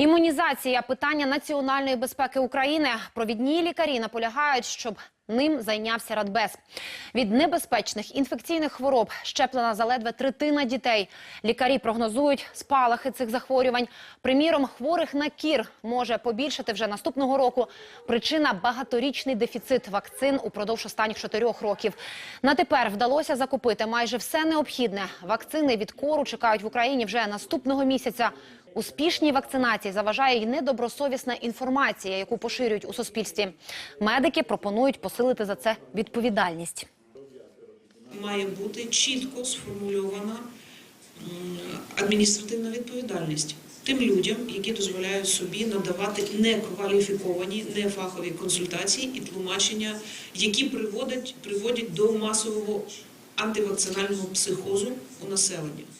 Імунізація питання національної безпеки України. Провідні лікарі наполягають, щоб ним зайнявся Радбез. Від небезпечних інфекційних хвороб щеплена заледве третина дітей. Лікарі прогнозують спалахи цих захворювань. Приміром, хворих на кір може побільшати вже наступного року. Причина багаторічний дефіцит вакцин упродовж останніх чотирьох років. На тепер вдалося закупити майже все необхідне. Вакцини від кору чекають в Україні вже наступного місяця. Успішній вакцинації заважає й недобросовісна інформація, яку поширюють у суспільстві. Медики пропонують посилити за це відповідальність. має бути чітко сформульована адміністративна відповідальність тим людям, які дозволяють собі надавати некваліфіковані, нефахові консультації і тлумачення, які приводять, приводять до масового антивакцинального психозу у населення.